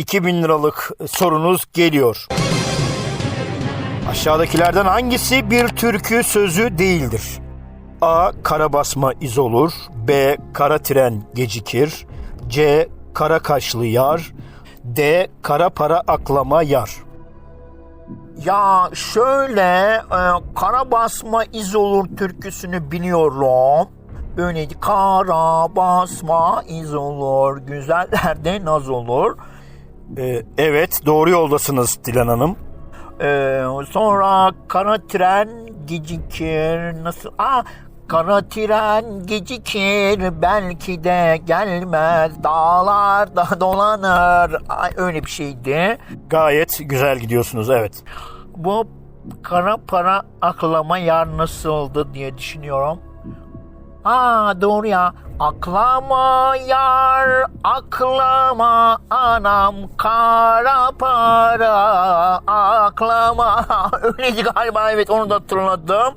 2000 liralık sorunuz geliyor. Aşağıdakilerden hangisi bir türkü sözü değildir? A. Kara basma iz olur. B. Kara tren gecikir. C. Kara kaşlı yar. D. Kara para aklama yar. Ya şöyle e, kara basma iz olur türküsünü biliyorum. Böyleydi. Kara basma iz olur, güzellerde naz olur. E, evet doğru yoldasınız Dilan Hanım. E, sonra kara tren gecikir. Nasıl? Aa, Kara tren gecikir belki de gelmez dağlarda dolanır. Ay, öyle bir şeydi. Gayet güzel gidiyorsunuz evet. Bu kara para aklama yar nasıldı diye düşünüyorum. Aa doğru ya. Aklama yar, aklama anam kara para aklama. Öyleydi galiba evet onu da hatırladım.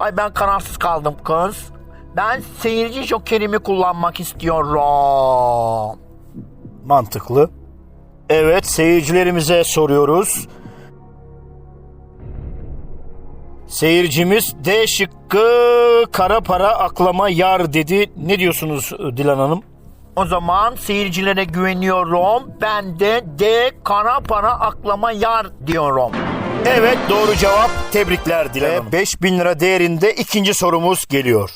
Ay ben kararsız kaldım kız. Ben seyirci jokerimi kullanmak istiyorum. Mantıklı. Evet seyircilerimize soruyoruz. Seyircimiz D şıkkı kara para aklama yar dedi. Ne diyorsunuz Dilan Hanım? O zaman seyircilere güveniyorum. Ben de D kara para aklama yar diyorum. Evet doğru cevap. Tebrikler Dilan Hanım. 5000 lira değerinde ikinci sorumuz geliyor.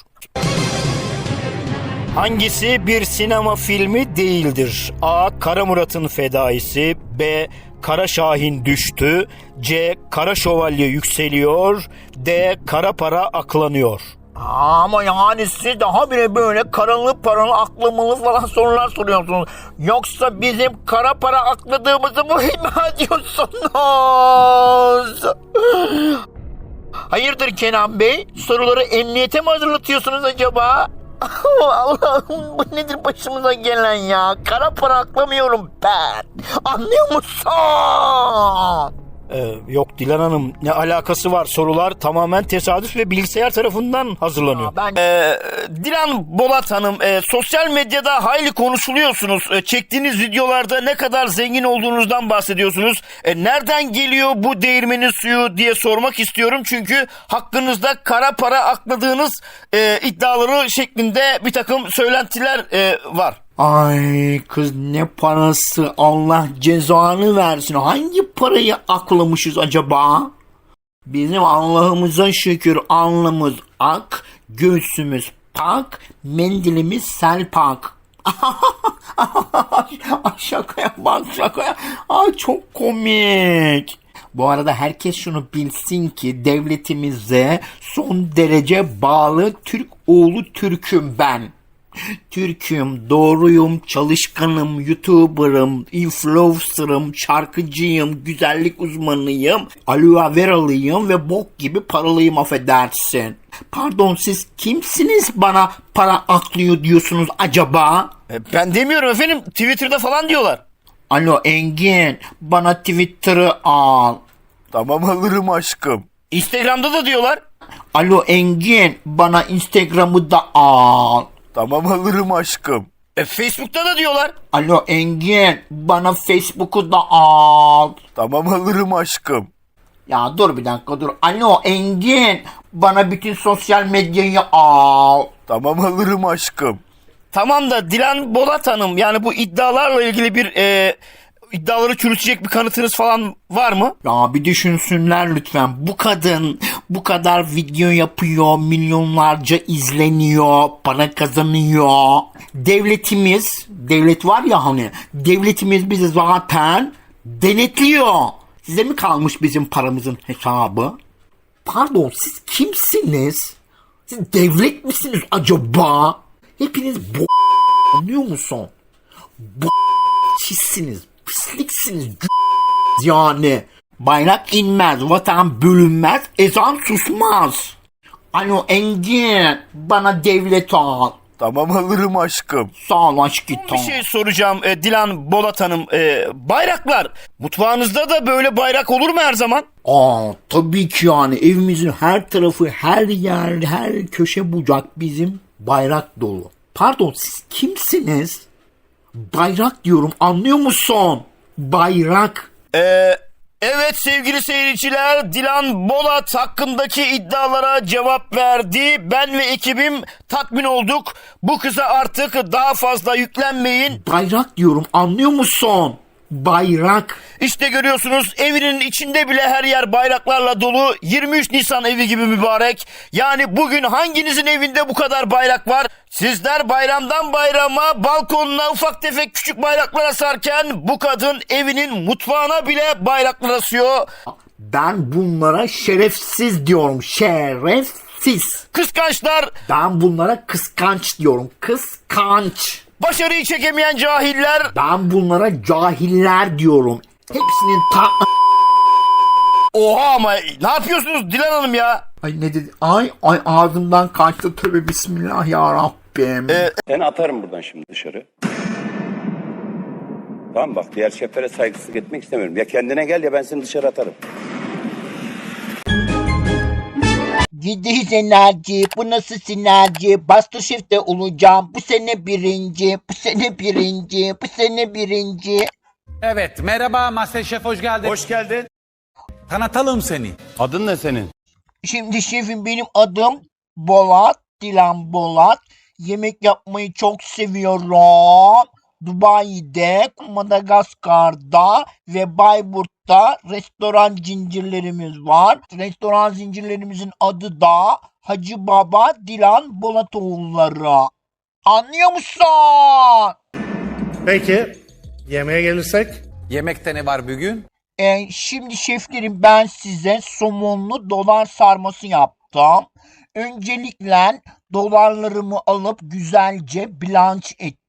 Hangisi bir sinema filmi değildir? A. Kara Murat'ın fedaisi B. Kara Şahin düştü C. Kara Şövalye yükseliyor D. Kara para aklanıyor ama yani siz daha bile böyle karalı paralı aklamalı falan sorular soruyorsunuz. Yoksa bizim kara para akladığımızı mı ima ediyorsunuz? Hayırdır Kenan Bey? Soruları emniyete mi hazırlatıyorsunuz acaba? Allah'ım bu nedir başımıza gelen ya? Kara para aklamıyorum ben. Anlıyor musun? Ee, yok Dilan Hanım ne alakası var sorular tamamen tesadüf ve bilgisayar tarafından hazırlanıyor. ben... Ee, Dilan Bolat Hanım e, sosyal medyada hayli konuşuluyorsunuz. E, çektiğiniz videolarda ne kadar zengin olduğunuzdan bahsediyorsunuz. E, nereden geliyor bu değirmenin suyu diye sormak istiyorum. Çünkü hakkınızda kara para akladığınız e, iddiaları şeklinde bir takım söylentiler e, var. Ay kız ne parası Allah cezanı versin. Hangi parayı aklamışız acaba? Bizim Allah'ımıza şükür alnımız ak, göğsümüz pak, mendilimiz selpak. Ay şakaya bak şakaya. Ay çok komik. Bu arada herkes şunu bilsin ki devletimize son derece bağlı Türk oğlu Türk'üm ben. Türk'üm, doğruyum, çalışkanım, YouTuber'ım, influencer'ım, şarkıcıyım, güzellik uzmanıyım, aloe veralıyım ve bok gibi paralıyım affedersin. Pardon siz kimsiniz bana para aklıyor diyorsunuz acaba? E, ben demiyorum efendim Twitter'da falan diyorlar. Alo Engin bana Twitter'ı al. Tamam alırım aşkım. Instagram'da da diyorlar. Alo Engin bana Instagram'ı da al. Tamam alırım aşkım. E, Facebook'ta da diyorlar. Alo Engin bana Facebook'u da al. Tamam alırım aşkım. Ya dur bir dakika dur. Alo Engin bana bütün sosyal medyayı al. Tamam alırım aşkım. Tamam da Dilan Bolat Hanım yani bu iddialarla ilgili bir e, iddiaları çürütecek bir kanıtınız falan var mı? Ya bir düşünsünler lütfen. Bu kadın bu kadar video yapıyor, milyonlarca izleniyor, para kazanıyor. Devletimiz, devlet var ya hani, devletimiz bizi zaten denetliyor. Size mi kalmış bizim paramızın hesabı? Pardon siz kimsiniz? Siz devlet misiniz acaba? Hepiniz bu anlıyor musun? Bu çizsiniz, pisliksiniz, yani. Bayrak inmez, vatan bölünmez, ezan susmaz. Alo Engin, bana devlet al. Tamam alırım aşkım. Sağ ol aşkım. Bir şey soracağım e, Dilan Bolat Hanım. E, bayraklar mutfağınızda da böyle bayrak olur mu her zaman? Aa tabii ki yani evimizin her tarafı, her yer, her köşe bucak bizim bayrak dolu. Pardon siz kimsiniz? Bayrak diyorum anlıyor musun? Bayrak. Ee, evet sevgili seyirciler Dilan Bolat hakkındaki iddialara cevap verdi. Ben ve ekibim tatmin olduk. Bu kıza artık daha fazla yüklenmeyin. Bayrak diyorum anlıyor musun? Bayrak. İşte görüyorsunuz evinin içinde bile her yer bayraklarla dolu. 23 Nisan evi gibi mübarek. Yani bugün hanginizin evinde bu kadar bayrak var? Sizler bayramdan bayrama balkonuna ufak tefek küçük bayraklar asarken bu kadın evinin mutfağına bile bayraklar asıyor. Ben bunlara şerefsiz diyorum. Şerefsiz. Kıskançlar, Ben bunlara kıskanç diyorum. Kıskanç. Başarıyı çekemeyen cahiller. Ben bunlara cahiller diyorum. Hepsinin ta... Oha ama ne yapıyorsunuz Dilan Hanım ya? Ay ne dedi? Ay ay ağzımdan kaçtı tövbe bismillah ya Rabbim. Ee, Seni atarım buradan şimdi dışarı. Tamam bak diğer şeflere saygısızlık etmek istemiyorum. Ya kendine gel ya ben seni dışarı atarım. Gidiyiz enerji, bu nasıl sinerji? Bastır şifte olacağım, bu sene birinci, bu sene birinci, bu sene birinci. Evet, merhaba Masterchef hoş geldin. Hoş geldin. Tanıtalım seni. Adın ne senin? Şimdi şefim benim adım Bolat, Dilan Bolat. Yemek yapmayı çok seviyorum. Dubai'de, Madagaskar'da ve Bayburt'ta restoran zincirlerimiz var. Restoran zincirlerimizin adı da Hacı Baba Dilan Bolatoğulları. Anlıyor musun? Peki yemeğe gelirsek Yemekte ne var bugün? Ee, şimdi şeflerim ben size somonlu dolar sarması yaptım. Öncelikle dolarlarımı alıp güzelce blanç ettim.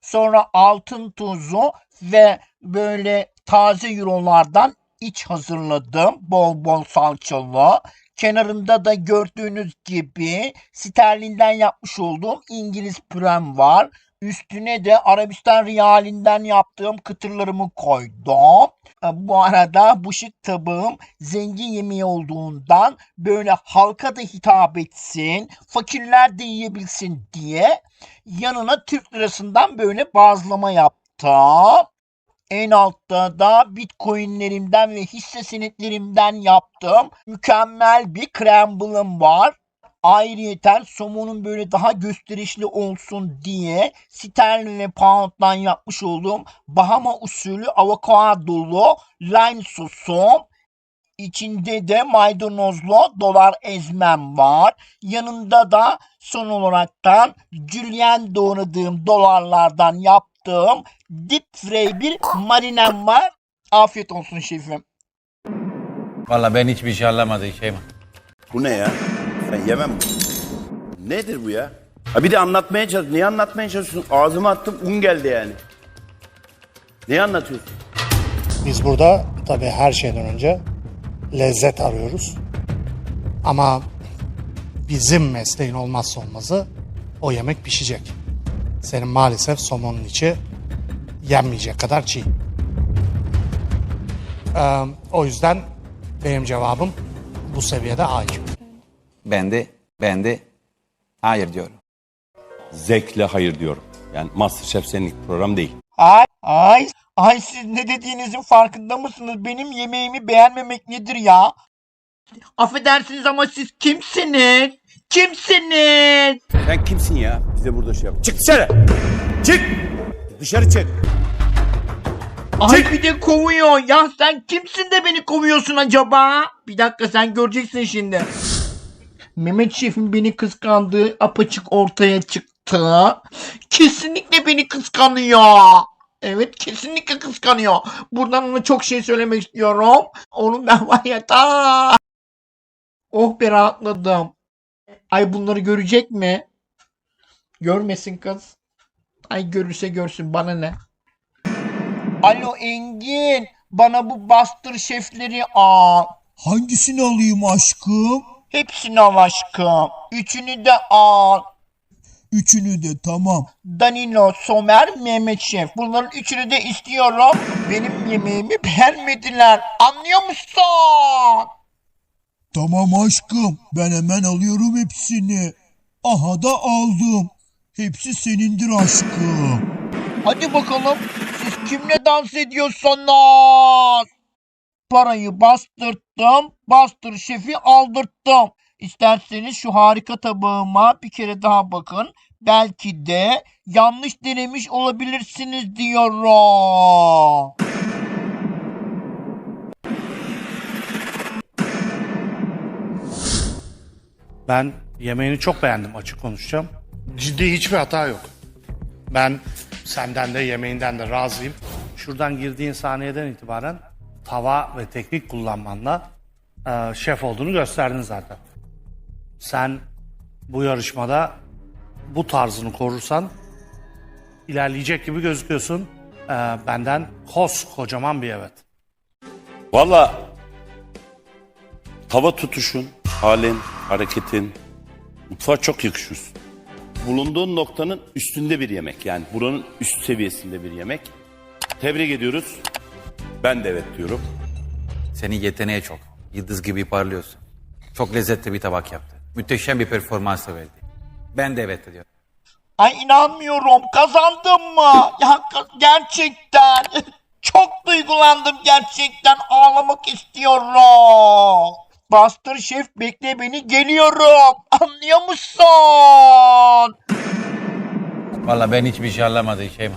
Sonra altın tuzu ve böyle taze eurolardan iç hazırladım. Bol bol salçalı. Kenarında da gördüğünüz gibi sterlinden yapmış olduğum İngiliz pürem var. Üstüne de Arabistan riyalinden yaptığım kıtırlarımı koydum. E, Bu arada bu şık tabağım zengin yemeği olduğundan böyle halka da hitap etsin, fakirler de yiyebilsin diye yanına Türk lirasından böyle bazlama yaptım. En altta da bitcoinlerimden ve hisse senetlerimden yaptığım mükemmel bir cramble'ım var. Ayrıyeten somonun böyle daha gösterişli olsun diye sterlin ve pound'dan yapmış olduğum Bahama usulü avokadolu lime sosum. İçinde de maydanozlu dolar ezmem var. Yanında da son olaraktan julienne doğradığım dolarlardan yaptığım deep fry bir marinem var. Afiyet olsun şefim. Valla ben hiçbir şey anlamadım Şeyma. Bu ne ya? Ben yemem. Nedir bu ya? Ha bir de anlatmaya çalış. Niye anlatmaya çalışıyorsun? Ağzıma attım un geldi yani. Neyi anlatıyorsun? biz burada tabii her şeyden önce lezzet arıyoruz. Ama bizim mesleğin olmazsa olmazı o yemek pişecek. Senin maalesef somonun içi yenmeyecek kadar çiğ. Ee, o yüzden benim cevabım bu seviyede hayır. Ben de hayır diyorum. zevkle hayır diyorum. Yani Masterchef senin program değil. Ay, ay, ay siz ne dediğinizin farkında mısınız? Benim yemeğimi beğenmemek nedir ya? Affedersiniz ama siz kimsiniz? Kimsiniz? Sen kimsin ya? Bize burada şey yap. Çık dışarı! Çık! Dışarı çık! Ay bir de kovuyor. Ya sen kimsin de beni kovuyorsun acaba? Bir dakika sen göreceksin şimdi. Mehmet Şef'in beni kıskandığı apaçık ortaya çıktı. Kesinlikle beni kıskanıyor. Evet kesinlikle kıskanıyor. Buradan ona çok şey söylemek istiyorum. Onun ben var ya ta. Oh be rahatladım. Ay bunları görecek mi? Görmesin kız. Ay görürse görsün bana ne? Alo Engin, bana bu bastır şefleri al. Hangisini alayım aşkım? Hepsini al aşkım. Üçünü de al. Üçünü de tamam. Danilo, Somer, Mehmet Şef. Bunların üçünü de istiyorum. Benim yemeğimi beğenmediler. Anlıyor musun? Tamam aşkım. Ben hemen alıyorum hepsini. Aha da aldım. Hepsi senindir aşkım. Hadi bakalım. Siz kimle dans ediyorsunuz? Parayı bastırttım, bastır şefi aldırttım. İsterseniz şu harika tabağıma bir kere daha bakın. Belki de yanlış denemiş olabilirsiniz diyorum. Ben yemeğini çok beğendim açık konuşacağım. Ciddi hiçbir hata yok. Ben senden de yemeğinden de razıyım. Şuradan girdiğin saniyeden itibaren tava ve teknik kullanmanla e, şef olduğunu gösterdin zaten. Sen bu yarışmada bu tarzını korursan ilerleyecek gibi gözüküyorsun. E, benden koskocaman bir evet. Valla tava tutuşun, halin, hareketin mutfağa çok yakışıyorsun. Bulunduğun noktanın üstünde bir yemek. Yani buranın üst seviyesinde bir yemek. Tebrik ediyoruz. Ben de evet diyorum. Senin yeteneği çok. Yıldız gibi parlıyorsun. Çok lezzetli bir tabak yaptı. Müthişem bir performans verdi. Ben de evet diyorum. Ay inanmıyorum kazandım mı? Ya gerçekten çok duygulandım gerçekten ağlamak istiyorum. Bastır şef bekle beni geliyorum. Anlıyor musun? Valla ben hiçbir şey anlamadım Şeyma.